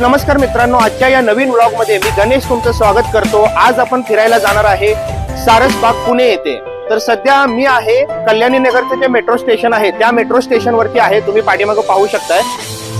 नमस्कार मित्रांनो आजच्या या नवीन व्लॉगमध्ये मी गणेश तुमचं स्वागत करतो. आज आपण फिरायला जाणार आहे सारसबाग पुणे येथे. तर सध्या मी आहे कल्याणी नगरचं जे मेट्रो स्टेशन आहे त्या मेट्रो स्टेशनवरती आहे. तुम्ही पाठीमागं पाहू शकताय.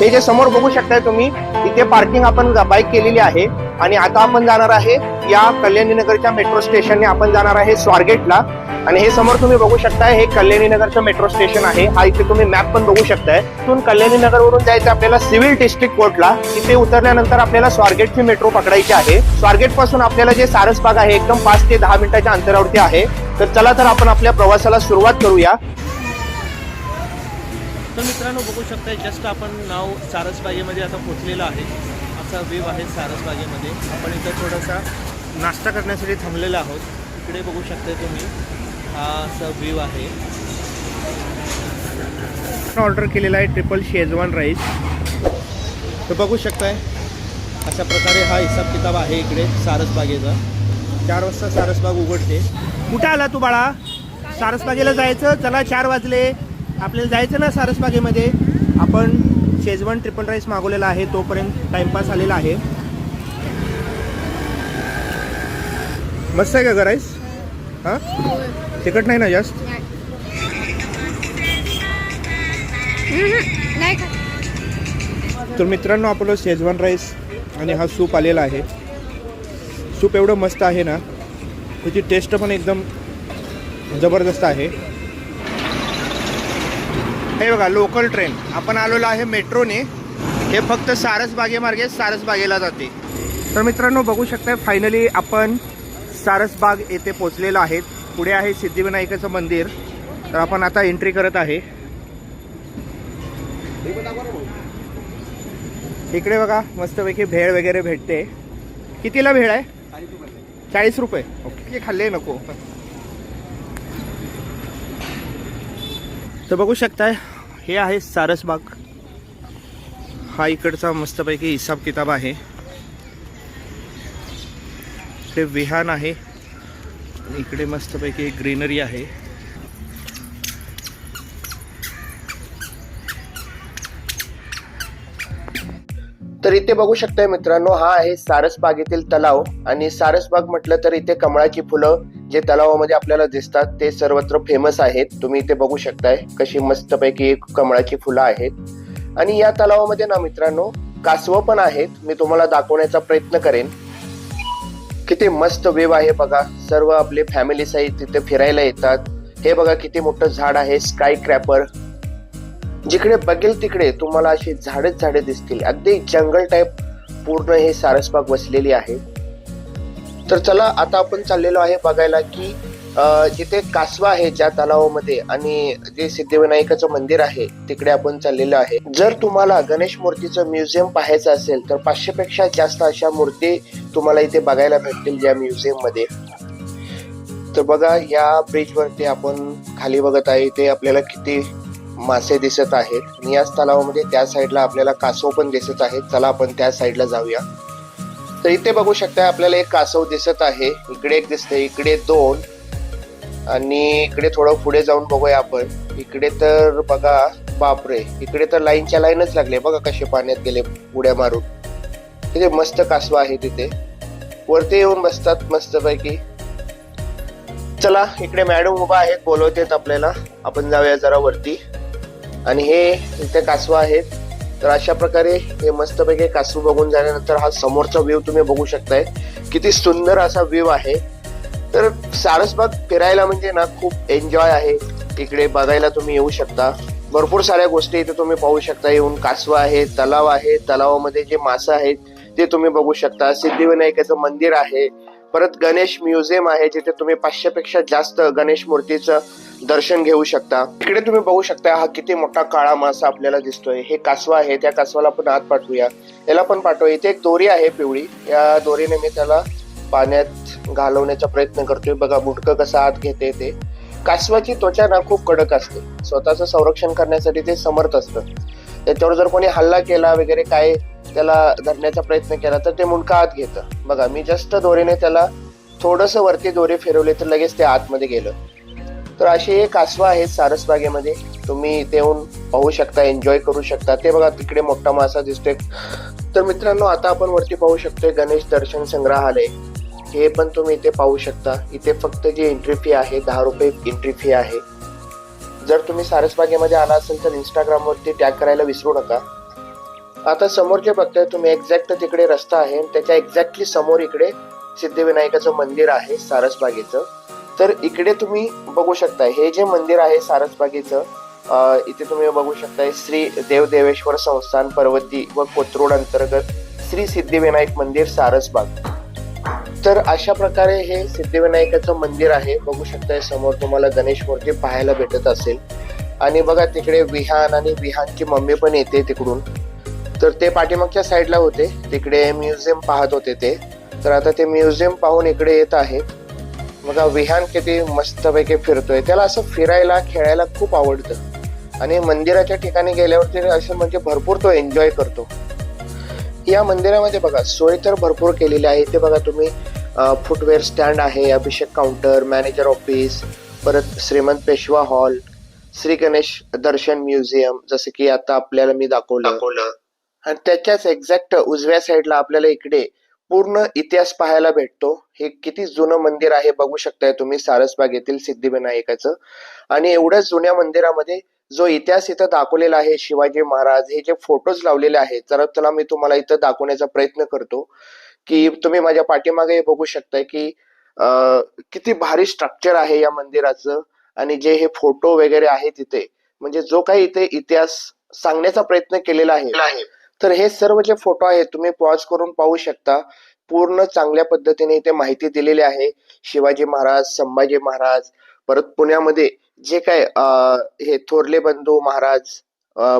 हे जे समोर बघू शकताय तुम्ही इथे पार्किंग आपण बाईक केलेली आहे. आणि आता आपण जाणार आहे या कल्याणी नगरच्या मेट्रो स्टेशनने आपण जाणार आहे स्वारगेटला. आणि हे समोर तुम्ही बघू शकताय हे कल्याणी नगरचं मेट्रो स्टेशन आहे. हा इथे तुम्ही मॅप पण बघू शकताय. तिथून कल्याणी नगर वरून जायचं आपल्याला सिव्हिल डिस्ट्रिक्ट कोर्टला तिथे उतरल्यानंतर आपल्याला स्वारगेटची मेट्रो पकडायची आहे. स्वारगेटपासून आपल्याला जे सारसबाग आहे एकदम पाच ते दहा मिनिटाच्या अंतरावरती आहे. तर चला तर आपण आपल्या प्रवासाला सुरुवात करूया. तर मित्रांनो बघू शकताय जस्ट आपण नाव सारसबागेमध्ये आता पोचलेलं आहे. असा वेव आहे सारसबागेमध्ये आपण इथं थोडासा नाश्ता करण्यासाठी थांबलेलो आहोत. इकडे बघू शकताय तुम्ही. हा असा व्ह्यू आहे. ऑर्डर केलेला आहे ट्रिपल शेजवान राईस तर बघू शकताय अशा प्रकारे हा हिसाब किताब आहे इकडे सारसबागेचा चार वाजता सारसबाग उघडते. कुठं आला तू बाळा? सारसबागेला जायचं? चला चार वाजले. आपल्याला जायचं ना सारसबागेमध्ये आपण शेजवान ट्रिपल राईस मागवलेला आहे तोपर्यंत टाइमपास आलेला आहे. मस्त आहे का ग राईस हां? तिकट नाही ना जास्त? तर मित्रांनो आपलं शेजवान राईस आणि हा सूप आलेला आहे. सूप एवढं मस्त आहे ना त्याची टेस्ट पण एकदम जबरदस्त आहे. हे बघा लोकल ट्रेन आपण आलेलो आहे मेट्रोने. हे फक्त सारसबागेमार्गे सारसबागेला जाते. तर मित्रांनो बघू शकताय फायनली आपण सारसबाग येथे पोचलेलो आहेत. पुढे आहे सिद्धिविनायकाचं मंदिर. तर आपण आता एंट्री करत आहे. इकडे बघा मस्तपैकी भेळ वगैरे भेटते. कितीला भेळ आहे? चाळीस रुपये. ओके खाल्ले नको. तर बघू शकताय हे आहे सारसबाग हा इकडचा मस्तपैकी हिसाब किताब आहे. ते विहान आहे. आणि इकडे मस्तपैकी ग्रीनरी आहे. तर इथे बघू शकताय मित्रांनो हा आहे सारसबागेतील तलाव. आणि सारसबाग म्हटलं तर इथे कमळाची फुलं जे तलावामध्ये आपल्याला दिसतात ते सर्वत्र फेमस आहेत. तुम्ही इथे बघू शकताय कशी मस्तपैकी कमळाची फुलं आहेत. आणि या तलावामध्ये ना मित्रांनो कासव पण आहेत. मी तुम्हाला दाखवण्याचा प्रयत्न करेन. किती मस्त वेव आहे बघा. सर्व आपले फॅमिली सहित तिथे फिरायला येतात. हे बघा किती मोठं झाड आहे स्काय क्रॅपर जिकडे बघेल तिकडे तुम्हाला अशी झाडेच झाडे दिसतील. अगदी जंगल टाईप पूर्ण हे सारसबाग वसलेली आहे. तर चला आता आपण चाललेलो आहे बघायला की जिथे कासवा आहे ज्या तलावामध्ये आणि जे सिद्धिविनायकाचं मंदिर आहे तिकडे आपण चाललेलो आहे. जर तुम्हाला गणेश मूर्तीचं म्युझियम पाहायचं असेल तर पाचशे पेक्षा जास्त अशा मूर्ती तुम्हाला इथे बघायला भेटतील या म्युझियममध्ये तर बघा या ब्रिज वरती आपण खाली बघत आहे इथे आपल्याला किती मासे दिसत आहेत. आणि याच तलावामध्ये त्या साईडला आपल्याला कासव पण दिसत आहेत. चला आपण त्या साईडला जाऊया. तर इथे बघू शकता आपल्याला एक कासव दिसत आहे. इकडे एक दिसते इकडे दोन. आणि इकडे थोडं पुढे जाऊन बघूया आपण. इकडे तर बघा बापरे इकडे तर लाईनच्या लाईनच लागले बघा कसे पाण्यात गेले उड्या मारून. तिथे मस्त कासवा आहे तिथे. वरती येऊन बसतात मस्त पैकी चला इकडे मॅडम उभा आहेत बोलवतेत आपल्याला. आपण जाऊया जरा वरती. आणि हे इथे कासवा आहेत. तर अशा प्रकारे हे मस्तपैकी कासव बघून झाल्यानंतर हा समोरचा व्ह्यू तुम्ही बघू शकताय. किती सुंदर असा व्ह्यू आहे. तर सारसबाग फिरायला म्हणजे ना खूप एन्जॉय आहे. इकडे बघायला तुम्ही येऊ शकता. भरपूर साऱ्या गोष्टी इथे तुम्ही पाहू शकता. येऊन कासव आहे तलाव आहे तलावामध्ये जे मासे आहेत ते तुम्ही बघू शकता. सिद्धिविनायकाचं मंदिर आहे. परत गणेश म्युझियम आहे जिथे तुम्ही पाचशे पेक्षा जास्त गणेश मूर्तीचं दर्शन घेऊ शकता. इकडे तुम्ही बघू शकता हा किती मोठा काळा मासा आपल्याला दिसतोय. हे कासवा आहे त्या कासवाला पण आत पाठवूया. याला पण पाठवूया इथे एक दोरी आहे पिवळी. या दोरीने मी त्याला पाण्यात घालवण्याचा प्रयत्न करतोय. बघा बुडकं कसं आत घेते ते. कासवाची त्वचा ना खूप कडक असते. स्वतःचं संरक्षण करण्यासाठी ते समर्थ असतं. त्याच्यावर जर कोणी हल्ला केला वगैरे काय त्याला धरण्याचा प्रयत्न केला तर ते मुंडका आत घेतं. बघा मी जस्ट दोरीने त्याला थोडस वरती दोरी फिरवले तर लगेच ते आतमध्ये गेलं. तर असे एक कासवा आहेत सारसबागेमध्ये. तुम्ही इथे येऊन पाहू शकता एन्जॉय करू शकता. ते बघा तिकडे मोठा मासा दिसतोय. तर मित्रांनो आता आपण वरती पाहू शकतोय गणेश दर्शन संग्रहालय. हे पण तुम्ही इथे पाहू शकता. इथे फक्त जी एंट्री फी आहे दहा रुपये एंट्री फी आहे. जर तुम्ही सारसबागेमध्ये आला असेल तर इंस्टाग्रामवरती टॅग करायला विसरू नका. आता समोर जे बघताय तुम्ही एक्झॅक्ट तिकडे रस्ता आहे आणि त्याच्या एक्झॅक्टली समोर इकडे सिद्धिविनायकाचं मंदिर आहे सारसबागेचं तर इकडे तुम्ही बघू शकता हे जे मंदिर आहे सारसबागेचं इथे तुम्ही बघू शकताय श्री देवदेवेश्वर संस्थान पर्वती व कोथरूड अंतर्गत श्री सिद्धिविनायक मंदिर सारसबाग तर अशा प्रकारे हे सिद्धिविनायकाचं मंदिर आहे. बघू शकताय समोर तुम्हाला गणेश मूर्ती पाहायला भेटत असेल. आणि बघा तिकडे विहान आणि विहानची मम्मी पण येते तिकडून. तर ते पाठीमागच्या साईडला होते. तिकडे म्युझियम पाहत होते ते. तर आता ते म्युझियम पाहून इकडे येत आहेत बघा विहान किती मस्तपैकी फिरतोय. त्याला असं फिरायला खेळायला खूप आवडतं. आणि मंदिराच्या ठिकाणी गेल्यावरती असं म्हणजे भरपूर तो एन्जॉय करतो. या मंदिरामध्ये बघा सोय तर भरपूर केलेली आहे. ते बघा तुम्ही फुटवेअर स्टँड आहे अभिषेक काउंटर मॅनेजर ऑफिस परत श्रीमंत पेशवा हॉल श्री गणेश दर्शन म्युझियम जसं की आता आपल्याला मी दाखवलं. आणि त्याच्याच एक्झॅक्ट उजव्या साईडला आपल्याला इकडे पूर्ण इतिहास पाहायला भेटतो. हे किती जुनं मंदिर आहे बघू शकताय तुम्ही सारसबाग येथील सिद्धिविनायकाचं. आणि एवढ्या जुन्या मंदिरामध्ये जो इतिहास इथं दाखवलेला आहे शिवाजी महाराज हे जे फोटोज लावलेले आहेत जरा त्याला मी तुम्हाला इथं दाखवण्याचा प्रयत्न करतो. की तुम्ही माझ्या पाठीमागे हे बघू शकताय की अं, किती भारी स्ट्रक्चर आहे या मंदिराचं आणि जे हे फोटो वगैरे आहे तिथे. म्हणजे जो काही इथे इतिहास सांगण्याचा प्रयत्न केलेला आहे. तर हे सर्व जे फोटो आहेत तुम्ही पॉज करून पाहू शकता. पूर्ण चांगल्या पद्धतीने इथे माहिती दिलेली आहे. शिवाजी महाराज संभाजी महाराज परत पुण्यामध्ये जे काय हे थोरले बंधू महाराज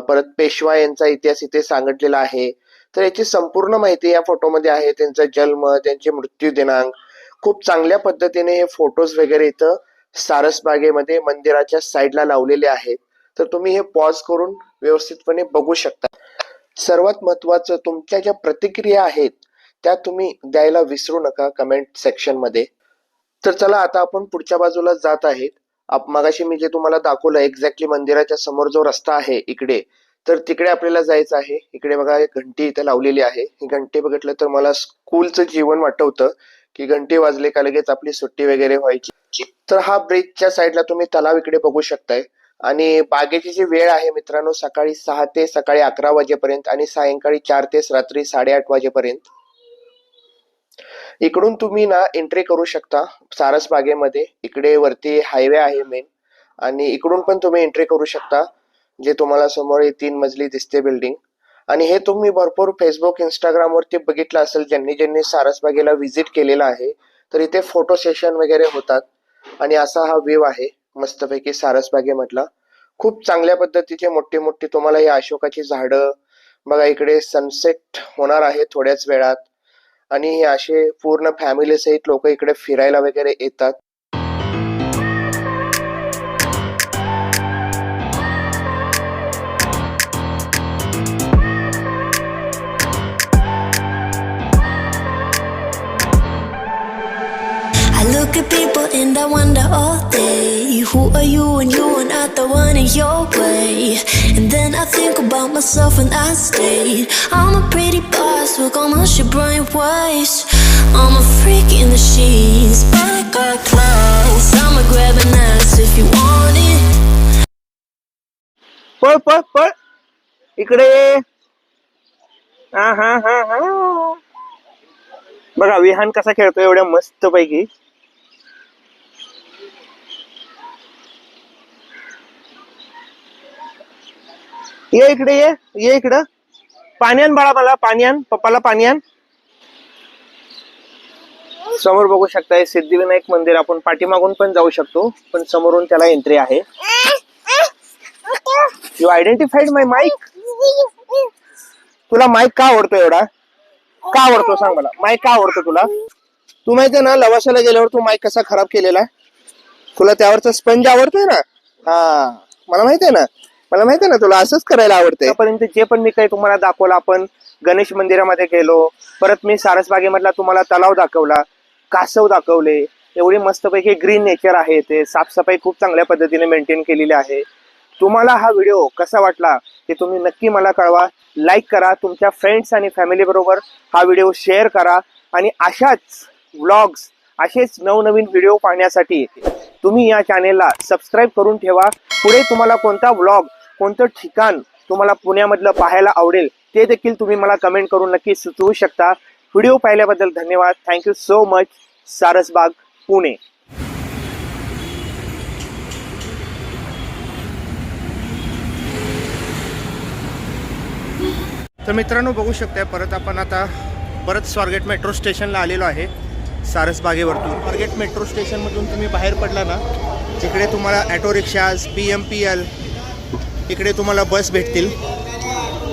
परत पेशवा यांचा इतिहास इथे सांगितलेला आहे. तर याची संपूर्ण माहिती या फोटोमध्ये आहे. त्यांचा जन्म त्यांचे मृत्यू दिनांक खूप चांगल्या पद्धतीने हे फोटोज वगैरे इथं सारसबागेमध्ये मंदिराच्या साईडला लावलेले आहेत. तर तुम्ही हे पॉज करून व्यवस्थितपणे बघू शकता. सर्वात महत्वाचं तुमच्या ज्या प्रतिक्रिया आहेत त्या तुम्ही द्यायला विसरू नका कमेंट सेक्शनमध्ये. तर चला आता आपण पुढच्या बाजूला जात आहेत. मगाशी मी जे तुम्हाला दाखवलं एक्झॅक्टली मंदिराच्या समोर जो रस्ता आहे इकडे तर तिकडे आपल्याला जायचं आहे. इकडे बघा एक घंटी इथे लावलेली आहे. ही घंटी बघितलं तर मला स्कूलचं जीवन वाटवतं की घंटी वाजले का लगेच आपली सुट्टी वगैरे व्हायची. तर हा ब्रिजच्या साईडला तुम्ही तलाव इकडे बघू शकताय. आणि बागेची जी वेळ आहे मित्रांनो सकाळी सहा ते सकाळी अकरा वाजेपर्यंत आणि सायंकाळी चार ते रात्री साडेआठ वाजेपर्यंत. इकडून तुम्ही ना एंट्री करू शकता सारस बागेमध्ये. इकडे वरती हायवे आहे मेन आणि इकडून पण तुम्ही एंट्री करू शकता. जे तुम्हाला समोर ही तीन मजली दिसते बिल्डिंग आणि हे तुम्ही भरपूर फेसबुक इंस्टाग्राम वरती बघितलं असेल ज्यांनी ज्यांनी सारसबागेला व्हिजिट केलेला आहे तर इथे फोटो सेशन वगैरे होतात. आणि असा हा व्ह्यू आहे मस्तपैकी सारसबागेमधला खूप चांगल्या पद्धतीचे मोठी मोठी तुम्हाला हे अशोकाची झाडं बघा इकडे सनसेट होणार आहे थोड्याच वेळात. आणि हे असे पूर्ण फॅमिली सहित लोक इकडे फिरायला वगैरे येतात. you and you are not the one in your way And then I think about myself and I stay I'm a pretty boss, look almost your brain waste I'm a freak in the sheets, but I got class I'ma grab an ass if you want it पळ पळ पळ इकडे हा हा हा हा बघा विहान कसा खेळतो एवढ्या मस्त पैकी ये इकडे ये ये इकडं. पाण्यान बाळा मला पाण्यान पप्पाला पाण्यान. समोर बघू शकताय सिद्धिविनायक मंदिर. आपण पाठीमागून पण जाऊ शकतो पण समोरून त्याला एंट्री आहे. यू आयडेंटिफाईड माय माईक तुला माईक का आवडतो एवढा? का आवडतो सांग मला. माईक का आवडतो तुला? तू माहितीये ना लवासाला गेल्यावर तू माईक कसा खराब केलेला आहे? तुला त्यावरचा स्पंज आवडतोय ना? हा. मला माहितीये ना मला माहितीये ना तुला असंच करायला आवडतंय. आतापर्यंत जे पण मी काही तुम्हाला दाखवलं आपण गणेश मंदिरामध्ये गेलो परत मी सारसबागेमधला तुम्हाला तलाव दाखवला कासव दाखवले एवढी मस्तपैकी ग्रीन नेचर आहे ते साफसफाई खूप चांगल्या पद्धतीने मेंटेन केलेली आहे. तुम्हाला हा व्हिडिओ कसा वाटला ते तुम्ही नक्की मला कळवा. लाईक करा तुमच्या फ्रेंड्स आणि फॅमिली बरोबर हा व्हिडिओ शेअर करा आणि अशाच व्लॉग्स असेच नवनवीन व्हिडिओ पाहण्यासाठी तुम्ही या चॅनेलला सबस्क्राईब करून ठेवा. पुढे तुम्हाला कोणता व्लॉग कोणतं ठिकाण तुम्हाला पुण्यामधलं पाहायला आवडेल ते देखील तुम्ही मला कमेंट करून नक्की सुचवू शकता. व्हिडिओ पाहिल्याबद्दल धन्यवाद. Thank you so much Sarasbaug Pune. तर मित्रांनो बघू शकताय परत आपण आता परत स्वारगेट मेट्रो स्टेशनला आलेलो आहे. सारसबागेवरतून. स्वारगेट मेट्रो स्टेशनमधून तुम्ही बाहेर पडला ना तिकडे तुम्हाला auto rickshaws P M P L इकडे तुम्हाला बस भेटतील.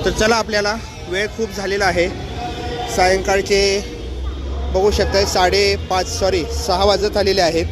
तर चला आपल्याला वेळ खूप झालेला आहे. सायंकाळचे बघू शकता साडेपाच सॉरी सहा वाजत आलेले आहेत.